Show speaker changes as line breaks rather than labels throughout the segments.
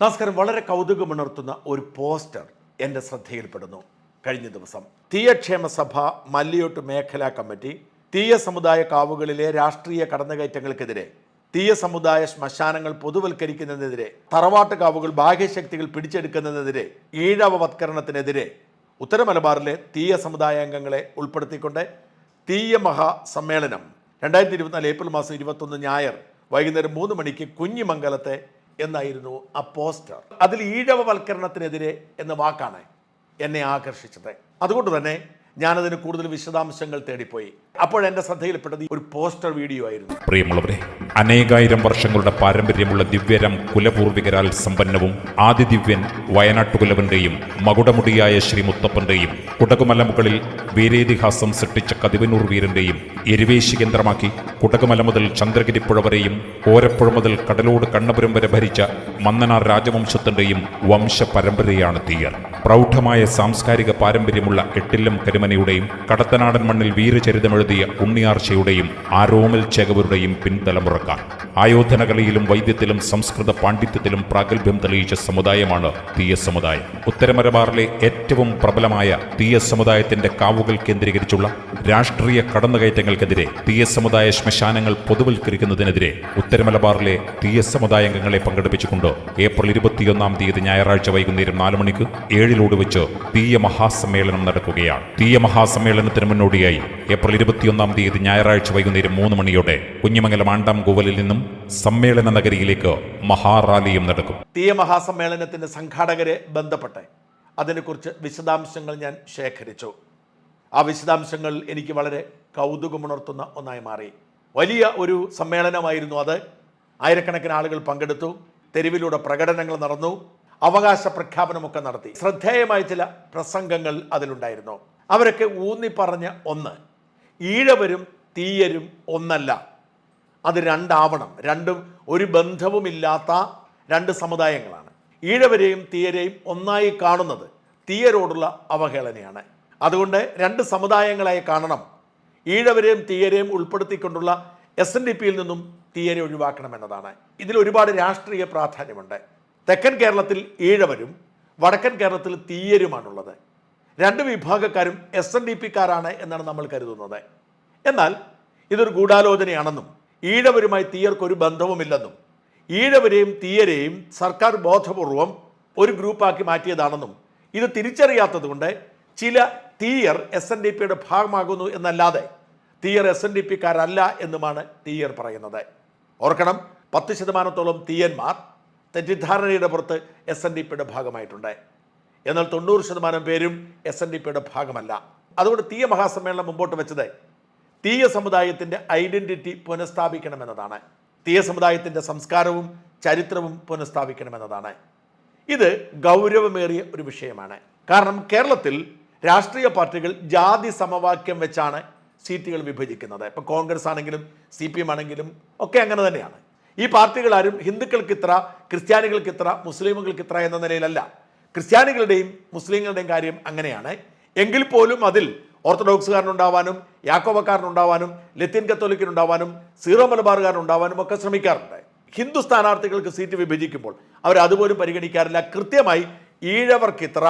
നമസ്കാരം. വളരെ കൗതുകമുണർത്തുന്ന ഒരു പോസ്റ്റർ എന്റെ ശ്രദ്ധയിൽപ്പെടുന്നു. കഴിഞ്ഞ ദിവസം തീയക്ഷേമ സഭ മല്ലിയോട്ട് മേഖലാ കമ്മിറ്റി തീയ സമുദായ കാവുകളിലെ രാഷ്ട്രീയ കടന്നുകയറ്റങ്ങൾക്കെതിരെ തീയ സമുദായ ശ്മശാനങ്ങൾ പൊതുവൽക്കരിക്കുന്നതിനെതിരെ തറവാട്ട് കാവുകൾ ബാഹ്യശക്തികൾ പിടിച്ചെടുക്കുന്നതിനെതിരെ ഈഴവവത്കരണത്തിനെതിരെ ഉത്തര മലബാറിലെ തീയ സമുദായ അംഗങ്ങളെ ഉൾപ്പെടുത്തിക്കൊണ്ട് തീയ മഹാസമ്മേളനം രണ്ടായിരത്തി ഇരുപത്തിനാല് ഏപ്രിൽ മാസം ഇരുപത്തൊന്ന് ഞായർ വൈകുന്നേരം മൂന്ന് മണിക്ക് കുഞ്ഞിമംഗലത്തെ എന്നായിരുന്നു ആ പോസ്റ്റർ. അതിൽ ഈഴവവൽക്കരണത്തിനെതിരെ എന്ന വാക്കാണ് എന്നെ ആകർഷിച്ചത്. അതുകൊണ്ട് തന്നെ ഞാനതിന് കൂടുതൽ വിശദാംശങ്ങൾ തേടിപ്പോയി. അപ്പോൾ എന്റെ ശ്രദ്ധയിൽപ്പെട്ടത് ഒരു പോസ്റ്റർ വീഡിയോ ആയിരുന്നു.
പ്രിയമുള്ളവരെ അനേകായിരം വർഷങ്ങളുടെ പാരമ്പര്യമുള്ള ദിവ്യരം കുലപൂർവികരാൽ സമ്പന്നവും ആദിദിവ്യൻ വയനാട്ടുകുലവന്റെയും മകുടമുടിയായ ശ്രീ മുത്തപ്പന്റെയും കുടകുമല മുകളിൽ വീരേതിഹാസം സൃഷ്ടിച്ച കതിവനൂർ വീരന്റെയും എരിവേശി കേന്ദ്രമാക്കി കുടകുമല മുതൽ ചന്ദ്രഗിരിപ്പുഴ വരെയും ഓരപ്പുഴ മുതൽ കടലോട് കണ്ണപുരം വരെ ഭരിച്ച മന്നനാർ രാജവംശത്തിന്റെയും വംശ പരമ്പരയാണ് തീയർ. പ്രൗഢമായ സാംസ്കാരിക പാരമ്പര്യമുള്ള എട്ടില്ലം കരുമനയുടെയും കടത്തനാടൻ മണ്ണിൽ വീരചരിതമെഴുതിയ ഉണ്ണിയാർച്ചയുടെയും ആരോമൽ ചേകവരുടെയും പിൻതലമുറക്കാർ. ആയോധനകലയിലും വൈദ്യത്തിലും സംസ്കൃത പാണ്ഡിത്യത്തിലും പ്രാഗൽഭ്യം തെളിയിച്ച സമുദായമാണ് തീയ സമുദായം. ഉത്തരമലബാറിലെ ഏറ്റവും പ്രബലമായ തീയ സമുദായത്തിന്റെ കാവുകൾ കേന്ദ്രീകരിച്ചുള്ള രാഷ്ട്രീയ കടന്നുകയറ്റങ്ങൾക്കെതിരെ തീയ സമുദായ ശ്മശാനങ്ങൾ പൊതുവൽക്കരിക്കുന്നതിനെതിരെ ഉത്തരമലബാറിലെ തീയ സമുദായാംഗങ്ങളെ പങ്കെടുപ്പിച്ചുകൊണ്ട് ഏപ്രിൽ ഇരുപത്തിയൊന്നാം തീയതി ഞായറാഴ്ച വൈകുന്നേരം നാല് മണിക്ക് ഏഴിലോട് വെച്ച് തീയ മഹാസമ്മേളനം നടക്കുകയാണ്. തീയ മഹാസമ്മേളനത്തിന് മുന്നോടിയായി ഏപ്രിൽ ഇരുപത്തിയൊന്നാം തീയതി ഞായറാഴ്ച വൈകുന്നേരം മൂന്ന് മണിയോടെ കുഞ്ഞിമംഗലം ആണ്ടാം കൂവലിൽ നിന്നും സമ്മേളന നഗരിയിലേക്ക് മഹാറാലിയും നടക്കും.
തീയ മഹാസമ്മേളനത്തിന്റെ സംഘാടകരെ ബന്ധപ്പെട്ട്. അതിനെക്കുറിച്ച് വിശദാംശങ്ങൾ ഞാൻ ശേഖരിച്ചു. ആ വിശദാംശങ്ങൾ എനിക്ക് വളരെ കൗതുകമുണർത്തുന്ന ഒന്നായി മാറി. വലിയ ഒരു സമ്മേളനമായിരുന്നു അത്. ആയിരക്കണക്കിന് ആളുകൾ പങ്കെടുത്തു തെരുവിലൂടെ പ്രകടനങ്ങൾ നടന്നു അവകാശ പ്രഖ്യാപനമൊക്കെ നടത്തി. ശ്രദ്ധേയമായ ചില പ്രസംഗങ്ങൾ അതിലുണ്ടായിരുന്നു. അവരൊക്കെ ഊന്നി പറഞ്ഞ ഒന്ന് ഈഴവരും തീയരും ഒന്നല്ല. അത് രണ്ടാവണം. രണ്ടും ഒരു ബന്ധവുമില്ലാത്ത രണ്ട് സമുദായങ്ങളാണ്. ഈഴവരെയും തീയരെയും ഒന്നായി കാണുന്നത് തീയരോടുള്ള അവഹേളനയാണ്. അതുകൊണ്ട് രണ്ട് സമുദായങ്ങളായി കാണണം. ഈഴവരെയും തീയരെയും ഉൾപ്പെടുത്തിക്കൊണ്ടുള്ള എസ് എൻ ഡി പിയിൽ നിന്നും തീയരെ ഒഴിവാക്കണം ഒഴിവാക്കണമെന്നതാണ് ഇതിൽ ഒരുപാട് രാഷ്ട്രീയ പ്രാധാന്യമുണ്ട്. തെക്കൻ കേരളത്തിൽ ഈഴവരും വടക്കൻ കേരളത്തിൽ തീയരുമാണുള്ളത്. രണ്ട് വിഭാഗക്കാരും എസ് എൻ ഡി പിക്കാരാണ് എന്നാണ് നമ്മൾ കരുതുന്നത്. എന്നാൽ ഇതൊരു ഗൂഢാലോചനയാണെന്നും ഈഴവരുമായി തീയർക്കൊരു ബന്ധവുമില്ലെന്നും ഈഴവരെയും തീയരെയും സർക്കാർ ബോധപൂർവം ഒരു ഗ്രൂപ്പാക്കി മാറ്റിയതാണെന്നും ഇത് തിരിച്ചറിയാത്തതുകൊണ്ട് ചില തീയർ എസ് എൻ ഡി പിയുടെ ഭാഗമാകുന്നു എന്നല്ലാതെ തീയർ എസ് എൻ ഡി പിക്കാരല്ല എന്നുമാണ് തീയർ പറയുന്നത്. ഓർക്കണം പത്ത് ശതമാനത്തോളം തീയന്മാർ തെറ്റിദ്ധാരണയുടെ പുറത്ത് എസ് എൻ ഡി പിയുടെ ഭാഗമായിട്ടുണ്ട്. എന്നാൽ തൊണ്ണൂറ് ശതമാനം പേരും എസ് എൻ ഡി പിയുടെ ഭാഗമല്ല. അതുകൊണ്ട് തീയ മഹാസമ്മേളനം മുമ്പോട്ട് വെച്ചത് തീയ സമുദായത്തിന്റെ ഐഡന്റിറ്റി പുനഃസ്ഥാപിക്കണമെന്നതാണ്. തീയ സമുദായത്തിന്റെ സംസ്കാരവും ചരിത്രവും പുനഃസ്ഥാപിക്കണമെന്നതാണ്. ഇത് ഗൗരവമേറിയ ഒരു വിഷയമാണ്. കാരണം കേരളത്തിൽ രാഷ്ട്രീയ പാർട്ടികൾ ജാതി സമവാക്യം വെച്ചാണ് സീറ്റുകൾ വിഭജിക്കുന്നത്. ഇപ്പം കോൺഗ്രസ് ആണെങ്കിലും സി പി എം ആണെങ്കിലും ഒക്കെ അങ്ങനെ തന്നെയാണ്. ഈ പാർട്ടികളാരും ഹിന്ദുക്കൾക്ക് ഇത്ര ക്രിസ്ത്യാനികൾക്ക് ഇത്ര മുസ്ലിമുകൾക്ക് ഇത്ര എന്ന നിലയിലല്ല. ക്രിസ്ത്യാനികളുടെയും മുസ്ലിങ്ങളുടെയും കാര്യം അങ്ങനെയാണ്. എങ്കിൽ പോലും അതിൽ ഓർത്തഡോക്സുകാരനുണ്ടാവാനും യാക്കോബക്കാരനുണ്ടാവാനും ലത്തീൻ കത്തോലിക്കനുണ്ടാവാനും സീറോ മലബാറുകാരനുണ്ടാവാനും ഒക്കെ ശ്രമിക്കാറുണ്ട്. ഹിന്ദു സ്ഥാനാർത്ഥികൾക്ക് സീറ്റ് വിഭജിക്കുമ്പോൾ അവർ അതുപോലും പരിഗണിക്കാറില്ല. കൃത്യമായി ഈഴവർക്കിത്ര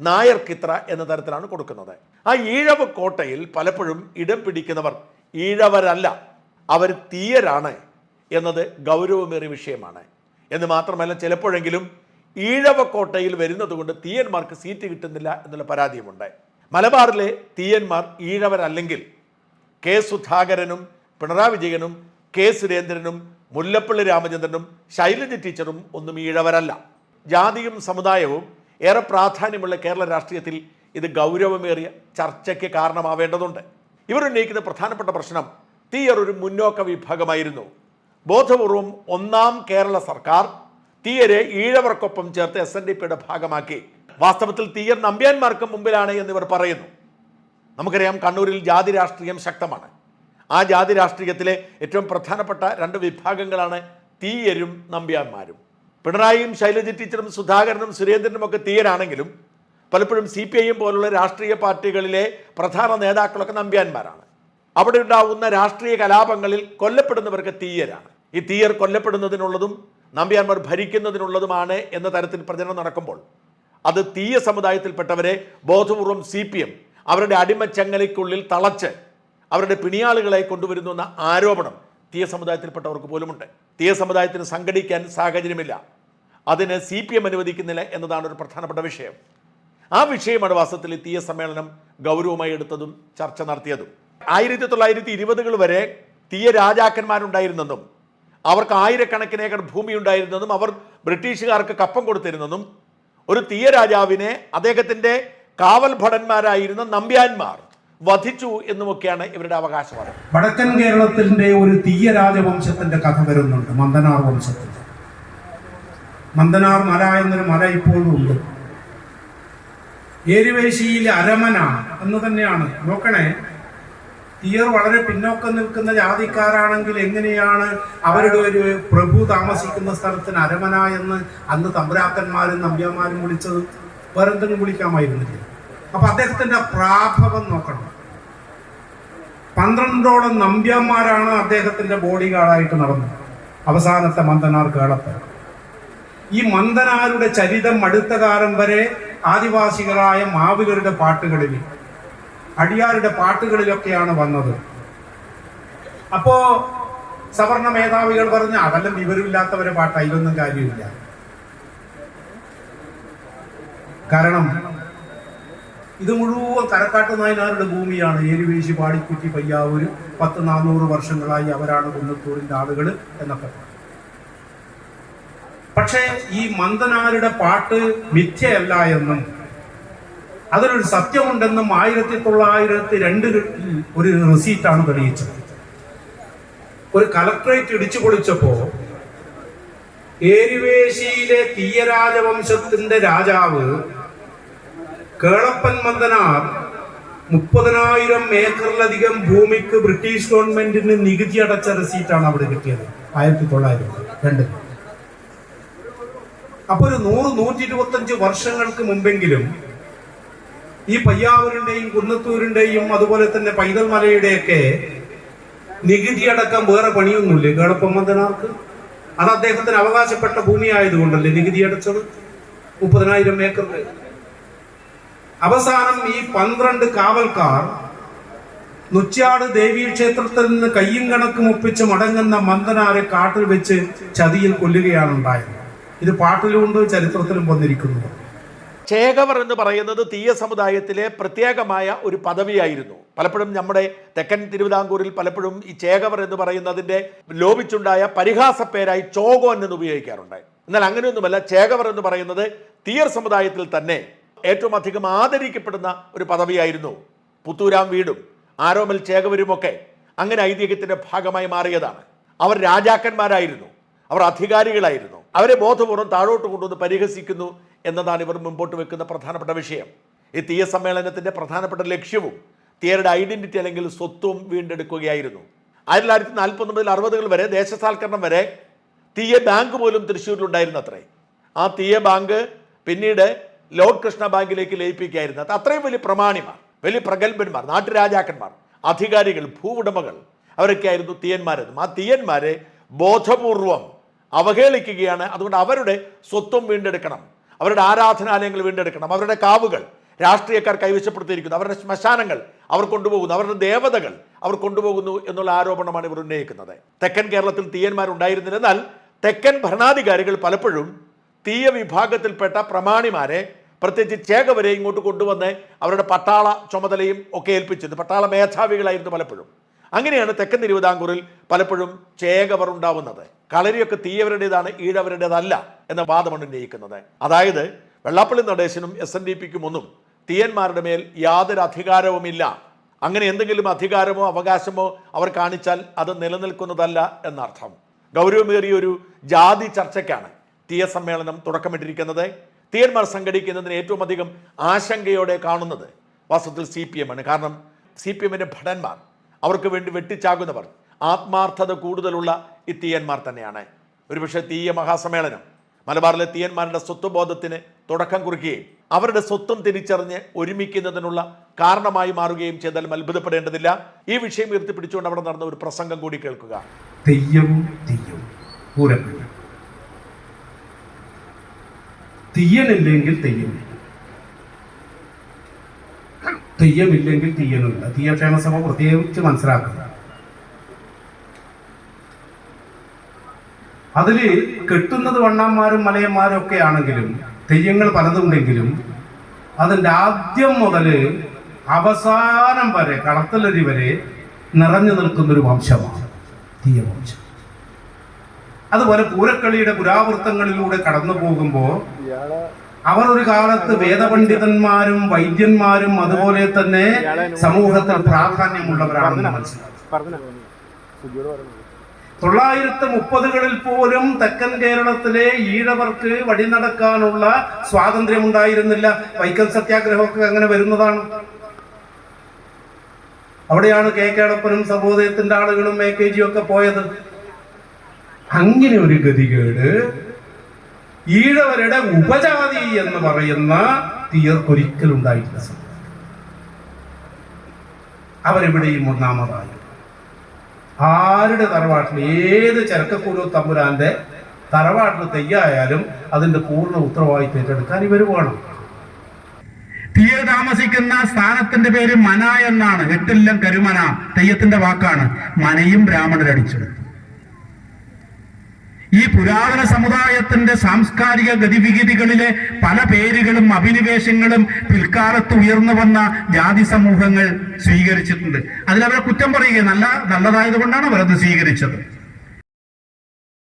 നായർക്കിത്ര എന്ന തരത്തിലാണ് കൊടുക്കുന്നത്. ആ ഈഴവ കോട്ടയിൽ പലപ്പോഴും ഇടം പിടിക്കുന്നവർ ഈഴവരല്ല അവർ തീയരാണ് എന്നത് ഗൗരവമേറിയ വിഷയമാണ്. എന്ന് മാത്രമല്ല ചിലപ്പോഴെങ്കിലും ഈഴവക്കോട്ടയിൽ വരുന്നത് കൊണ്ട് തീയന്മാർക്ക് സീറ്റ് കിട്ടുന്നില്ല എന്നുള്ള പരാതിയുമുണ്ട്. മലബാറിലെ തീയന്മാർ ഈഴവരല്ലെങ്കിൽ കെ സുധാകരനും പിണറായി വിജയനും കെ സുരേന്ദ്രനും മുല്ലപ്പള്ളി രാമചന്ദ്രനും ശൈലജ ടീച്ചറും ഒന്നും ഈഴവരല്ല. ജാതിയും സമുദായവും ഏറെ പ്രാധാന്യമുള്ള കേരള രാഷ്ട്രീയത്തിൽ ഇത് ഗൗരവമേറിയ ചർച്ചയ്ക്ക് കാരണമാവേണ്ടതുണ്ട്. ഇവരുന്നയിക്കുന്ന പ്രധാനപ്പെട്ട പ്രശ്നം തീയർ ഒരു മുന്നോക്ക വിഭാഗമായിരുന്നു. ബോധപൂർവം ഒന്നാം കേരള സർക്കാർ തീയരെ ഈഴവർക്കൊപ്പം ചേർത്ത് എസ് എൻ ഡി പിയുടെ ഭാഗമാക്കി. വാസ്തവത്തിൽ തീയർ നമ്പ്യാന്മാർക്ക് മുമ്പിലാണ് എന്നിവർ പറയുന്നു. നമുക്കറിയാം കണ്ണൂരിൽ ജാതി രാഷ്ട്രീയം ശക്തമാണ്. ആ ജാതി രാഷ്ട്രീയത്തിലെ ഏറ്റവും പ്രധാനപ്പെട്ട രണ്ട് വിഭാഗങ്ങളാണ് തീയരും നമ്പ്യാന്മാരും. പിണറായിയും ശൈലജ ടീച്ചറും സുധാകരനും സുരേന്ദ്രനും ഒക്കെ തീയരാണെങ്കിലും പലപ്പോഴും സി പി പോലുള്ള രാഷ്ട്രീയ പാർട്ടികളിലെ പ്രധാന നേതാക്കളൊക്കെ നമ്പ്യാന്മാരാണ്. അവിടെ ഉണ്ടാവുന്ന രാഷ്ട്രീയ കലാപങ്ങളിൽ കൊല്ലപ്പെടുന്നവർക്ക് തീയരാണ്. ഈ തീയർ കൊല്ലപ്പെടുന്നതിനുള്ളതും നമ്പ്യാന്മാർ ഭരിക്കുന്നതിനുള്ളതുമാണ് എന്ന തരത്തിൽ പ്രചരണം നടക്കുമ്പോൾ അത് തീയ സമുദായത്തിൽപ്പെട്ടവരെ ബോധപൂർവം സി പി എം അവരുടെ അടിമച്ചങ്ങലയ്ക്കുള്ളിൽ തളച്ച് അവരുടെ പിണിയാളുകളെ കൊണ്ടുവരുന്നു എന്ന ആരോപണം തീയ സമുദായത്തിൽപ്പെട്ടവർക്ക് പോലുമുണ്ട്. തീയ സമുദായത്തിന് സംഘടിക്കാൻ സാഹചര്യമില്ല. അതിന് സി പി എം അനുവദിക്കുന്നില്ല എന്നതാണ് ഒരു പ്രധാനപ്പെട്ട വിഷയം. ആ വിഷയമാണ് വാസ്തവത്തിൽ തീയ സമ്മേളനം ഗൗരവമായി എടുത്തതും ചർച്ച നടത്തിയതും. ആയിരത്തി തൊള്ളായിരത്തി ഇരുപതുകൾ വരെ തീയ രാജാക്കന്മാരുണ്ടായിരുന്നെന്നും അവർക്ക് ആയിരക്കണക്കിന് ഏക്കർ ഭൂമി ഉണ്ടായിരുന്നതും അവർ ബ്രിട്ടീഷുകാർക്ക് കപ്പം കൊടുത്തിരുന്നതും ഒരു തീയരാജാവിനെ അദ്ദേഹത്തിന്റെ കാവൽ ഭടന്മാരായിരുന്ന നമ്പ്യാന്മാർ വധിച്ചു എന്നുമൊക്കെയാണ് ഇവരുടെ അവകാശവാദം.
വടക്കൻ കേരളത്തിന്റെ ഒരു തീയ രാജവംശത്തിന്റെ കഥ വരുന്നുണ്ട് മന്ദനാർ വംശത്തിന്റെ മന്ദനാർ മല എന്നൊരു മല ഇപ്പോഴും ഉണ്ട്. ഏരുവേശിയിലെ അരമന എന്ന് തന്നെയാണ്. നോക്കണേ തീയർ വളരെ പിന്നോക്കം നിൽക്കുന്ന ജാതിക്കാരാണെങ്കിൽ എങ്ങനെയാണ് അവരുടെ ഒരു പ്രഭു താമസിക്കുന്ന സ്ഥലത്തിന് അരമന എന്ന് അന്ന് തമ്പുരാക്കന്മാരും നമ്പ്യന്മാരും വിളിച്ചത് വേറെന്തെങ്കിലും വിളിക്കാമായിരുന്നില്ല. അപ്പൊ അദ്ദേഹത്തിന്റെ പ്രാഭവം നോക്കണം. പന്ത്രണ്ടോളം നമ്പ്യന്മാരാണ് അദ്ദേഹത്തിന്റെ ബോഡി ഗാർഡായിട്ട് നടന്നത്. അവസാനത്തെ മന്ദനാർ കേളത്ത് ഈ മന്ദനാരുടെ ചരിതം അടുത്ത കാലം വരെ ആദിവാസികളായ മാവുകളുടെ പാട്ടുകളിൽ അടിയാരുടെ പാട്ടുകളിലൊക്കെയാണ് വന്നത്. അപ്പോ സവർണ മേധാവികൾ പറഞ്ഞ അതെല്ലാം വിവരമില്ലാത്തവരെ പാട്ട് അതിലൊന്നും കാര്യമില്ല. കാരണം ഇത് മുഴുവൻ കരക്കാട്ട് നായനാരുടെ ഭൂമിയാണ്. ഏരുവീശി പാടിക്കുറ്റി പയ്യാവൂര് പത്ത് നാനൂറ് വർഷങ്ങളായി അവരാണ് കുന്നത്തൂരിന്റെ ആളുകൾ എന്നൊക്കെ. പക്ഷേ ഈ മന്ദനാരുടെ പാട്ട് മിഥ്യയല്ല എന്നും അതിലൊരു സത്യമുണ്ടെന്നും ആയിരത്തി തൊള്ളായിരത്തി രണ്ടിൽ ഒരു റിസീറ്റാണ് തെളിയിച്ചത്. ഒരു കലക്ട്രേറ്റ് ഇടിച്ചു പൊളിച്ചപ്പോ ഏരുവേശിയിലെ തീയരാജവംശത്തിന്റെ രാജാവ് കേളപ്പൻ മന്ദനാർ മുപ്പതിനായിരം ഏക്കറിലധികം ഭൂമിക്ക് ബ്രിട്ടീഷ് ഗവൺമെന്റിന് നികുതി അടച്ച റെസീറ്റാണ് അവിടെ കിട്ടിയത് ആയിരത്തി തൊള്ളായിരത്തി അപ്പൊ ഒരു നൂറ് നൂറ്റി ഇരുപത്തഞ്ച് വർഷങ്ങൾക്ക് മുമ്പെങ്കിലും ഈ പയ്യാവൂരിന്റെയും കുന്നത്തൂരിന്റെയും അതുപോലെ തന്നെ പൈതൽ മലയുടെയൊക്കെ നികുതി അടക്കം വേറെ പണിയൊന്നുമില്ലേ. കേളപ്പമ്മന്തനാർക്ക് അത് അദ്ദേഹത്തിന് അവകാശപ്പെട്ട ഭൂമി ആയതുകൊണ്ടല്ലേ നികുതി അടച്ചത്? മുപ്പതിനായിരം ഏക്കർ അവസാനം ഈ പന്ത്രണ്ട് കാവൽക്കാർ നുച്ചാട് ദേവീക്ഷേത്രത്തിൽ നിന്ന് കയ്യും കണക്കും ഒപ്പിച്ച് മടങ്ങുന്ന മന്ദനാരെ കാട്ടിൽ വെച്ച് ചതിയിൽ കൊല്ലുകയാണ് ഉണ്ടായത് ഇത് പാട്ടിലുമുണ്ട് ചരിത്രത്തിലും വന്നിരിക്കുന്നു.
ചേകവർ എന്ന് പറയുന്നത് തീയ സമുദായത്തിലെ പ്രത്യേകമായ ഒരു പദവിയായിരുന്നു. പലപ്പോഴും നമ്മുടെ തെക്കൻ തിരുവിതാംകൂറിൽ പലപ്പോഴും ഈ ചേകവർ എന്ന് പറയുന്നതിന്റെ ലോപിച്ചുണ്ടായ പരിഹാസ പേരായി ചോഗോൻ എന്ന് ഉപയോഗിക്കാറുണ്ട്. എന്നാൽ അങ്ങനെയൊന്നുമല്ല ചേകവർ എന്ന് പറയുന്നത് തീയർ സമുദായത്തിൽ തന്നെ ഏറ്റവും അധികം ആദരിക്കപ്പെടുന്ന ഒരു പദവിയായിരുന്നു. പുത്തൂരാം വീടും ആരോമൽ ചേകവരുമൊക്കെ അങ്ങനെ ഐതിഹ്യത്തിന്റെ ഭാഗമായി മാറിയതാണ്. അവർ രാജാക്കന്മാരായിരുന്നു അവർ അധികാരികളായിരുന്നു. അവരെ ബോധപൂർവം താഴോട്ട് കൊണ്ടുവന്ന് പരിഹസിക്കുന്നു എന്നതാണ് ഇവർ മുമ്പോട്ട് വെക്കുന്ന പ്രധാനപ്പെട്ട വിഷയം. ഈ തീയ സമ്മേളനത്തിന്റെ പ്രധാനപ്പെട്ട ലക്ഷ്യവും തീയരുടെ ഐഡന്റിറ്റി അല്ലെങ്കിൽ സ്വത്വം വീണ്ടെടുക്കുകയായിരുന്നു. ആയിരത്തി തൊള്ളായിരത്തി നാൽപ്പത്തി ഒമ്പതിൽ അറുപതുകൾ വരെ ദേശസാൽക്കരണം വരെ തീയ ബാങ്ക് പോലും തൃശ്ശൂരിലുണ്ടായിരുന്നു അത്രേ ആ തീയ ബാങ്ക് പിന്നീട് ലോർഡ് കൃഷ്ണ ബാങ്കിലേക്ക് ലയിപ്പിക്കുകയായിരുന്നു. അത് അത്രയും വലിയ പ്രമാണിമാർ വലിയ പ്രഗത്ഭന്മാർ നാട്ടുരാജാക്കന്മാർ അധികാരികൾ ഭൂവുടമകൾ അവരൊക്കെയായിരുന്നു തീയന്മാരെന്നും. ആ തീയന്മാരെ ബോധപൂർവം അവഹേളിക്കുകയാണ്. അതുകൊണ്ട് അവരുടെ സ്വത്വം വീണ്ടെടുക്കണം. അവരുടെ ആരാധനാലയങ്ങൾ വീണ്ടെടുക്കണം. അവരുടെ കാവുകൾ രാഷ്ട്രീയക്കാർ കൈവശപ്പെടുത്തിയിരിക്കുന്നു. അവരുടെ ശ്മശാനങ്ങൾ അവർ കൊണ്ടുപോകുന്നു. അവരുടെ ദേവതകൾ അവർ കൊണ്ടുപോകുന്നു എന്നുള്ള ആരോപണമാണ് ഇവർ ഉന്നയിക്കുന്നത്. തെക്കൻ കേരളത്തിൽ തീയന്മാരുണ്ടായിരുന്നില്ല എന്നാൽ തെക്കൻ ഭരണാധികാരികൾ പലപ്പോഴും തീയ വിഭാഗത്തിൽപ്പെട്ട പ്രമാണിമാരെ പ്രത്യേകിച്ച് ചേകവരെ ഇങ്ങോട്ട് കൊണ്ടുവന്ന് അവരുടെ പട്ടാള ചുമതലയും ഒക്കെ ഏൽപ്പിച്ചിരുന്നു. പട്ടാള മേധാവികളായിരുന്നു പലപ്പോഴും. അങ്ങനെയാണ് തെക്കൻ തിരുവിതാംകൂറിൽ പലപ്പോഴും ചേകവർ ഉണ്ടാവുന്നത്. കളരിയൊക്കെ തീയവരുടേതാണ് ഈഴവരുടേതല്ല എന്ന വാദമാണ് ഉന്നയിക്കുന്നത്. അതായത് വെള്ളാപ്പള്ളി നടേശനും എസ് എൻ ഡി പിക്കും ഒന്നും തീയന്മാരുടെ മേൽ യാതൊരു അധികാരവുമില്ല. അങ്ങനെ എന്തെങ്കിലും അധികാരമോ അവകാശമോ അവർ കാണിച്ചാൽ അത് നിലനിൽക്കുന്നതല്ല എന്നർത്ഥം. ഗൗരവമേറിയ ഒരു ജാതി ചർച്ചയ്ക്കാണ് തീയ സമ്മേളനം തുടക്കമിട്ടിരിക്കുന്നത്. തീയന്മാർ സംഘടിക്കുന്നതിന് ഏറ്റവും അധികം ആശങ്കയോടെ കാണുന്നത് വാസ്തവത്തിൽ സി പി എം ആണ്. കാരണം സി പി എമ്മിന്റെ ഭടന്മാർ അവർക്ക് വേണ്ടി വെട്ടിച്ചാകുന്നവർ ആത്മാർത്ഥത കൂടുതലുള്ള ഈ തീയന്മാർ തന്നെയാണ്. ഒരുപക്ഷെ തീയ മഹാസമ്മേളനം മലബാറിലെ തീയന്മാരുടെ സ്വത്വബോധത്തിന് തുടക്കം കുറിക്കുകയും അവരുടെ സ്വത്വം തിരിച്ചറിഞ്ഞ് ഒരുമിക്കുന്നതിനുള്ള കാരണമായി മാറുകയും ചെയ്താലും അത്ഭുതപ്പെടേണ്ടതില്ല. ഈ വിഷയം ഉയർത്തിപ്പിടിച്ചുകൊണ്ട് അവിടെ നടന്ന ഒരു പ്രസംഗം കൂടി കേൾക്കുക.
തെയ്യം തെയ്യം പൂരപ്പള്ളി തീയനില്ലെങ്കിൽ തെയ്യമില്ല തെയ്യമില്ലെങ്കിൽ തീയനുമില്ല തീയക്ഷേമ സഭ പ്രത്യേകിച്ച് മനസ്സിലാക്കുക അതിൽ കെട്ടുന്നത് വണ്ണാന്മാരും മലയന്മാരും ഒക്കെ ആണെങ്കിലും തെയ്യങ്ങൾ പലതുണ്ടെങ്കിലും അതിന്റെ ആദ്യം മുതൽ അവസാനം വരെ കടത്തലരി വരെ നിറഞ്ഞു നിൽക്കുന്ന ഒരു വംശമാണ് തീയവംശം അതുപോലെ പൂരക്കളിയുടെ പുരാവൃത്തങ്ങളിലൂടെ കടന്നു പോകുമ്പോൾ അവർ ഒരു കാലത്ത് വേദപണ്ഡിതന്മാരും വൈദ്യന്മാരും അതുപോലെ തന്നെ സമൂഹത്തിൽ പ്രാധാന്യമുള്ളവരാണെന്ന് മനസ്സിലാക്കി തൊള്ളായിരത്തി മുപ്പതുകളിൽ പോലും തെക്കൻ കേരളത്തിലെ ഈഴവർക്ക് വഴി നടക്കാനുള്ള സ്വാതന്ത്ര്യം ഉണ്ടായിരുന്നില്ല വൈക്കം സത്യാഗ്രഹമൊക്കെ അങ്ങനെ വരുന്നതാണ്. അവിടെയാണ് കെ കേളപ്പനും സഹോദയത്തിന്റെ ആളുകളും എ കെ ജിയും ഒക്കെ പോയത്. അങ്ങനെ ഒരു ഗതികേട് ഈഴവരുടെ ഉപജാതി എന്ന് പറയുന്ന തീർക്കൊരിക്കലുണ്ടായിട്ടില്ല. അവരെവിടെയും ഒന്നാമതായി. ആരുടെ തറവാട്ടിൽ ഏത് ചരക്കക്കൂടോ തമ്പുരാന്റെ തറവാട്ടിൽ തെയ്യായാലും അതിന്റെ പൂർണ ഉത്തരവാദിത്വം ഏറ്റെടുക്കാൻ ഇവർ വേണം തീയർ താമസിക്കുന്ന സ്ഥാനത്തിന്റെ പേര് മന എന്നാണ്. എട്ടില്ലം കരുമന തെയ്യത്തിന്റെ വാക്കാണ്. മനയും ബ്രാഹ്മണരടിച്ചെടുത്തു ഈ പുരാതന സമുദായത്തിന്റെ സാംസ്കാരിക ഗതിവിഗതികളിലെ പല പേരുകളും അഭിനിവേശങ്ങളും പിൽക്കാലത്ത് ഉയർന്നു വന്ന ജാതി സമൂഹങ്ങൾ സ്വീകരിച്ചിട്ടുണ്ട്. അതിലവരെ കുറ്റം പറയുക നല്ല നല്ലതായത് കൊണ്ടാണ് അവരത് സ്വീകരിച്ചത്.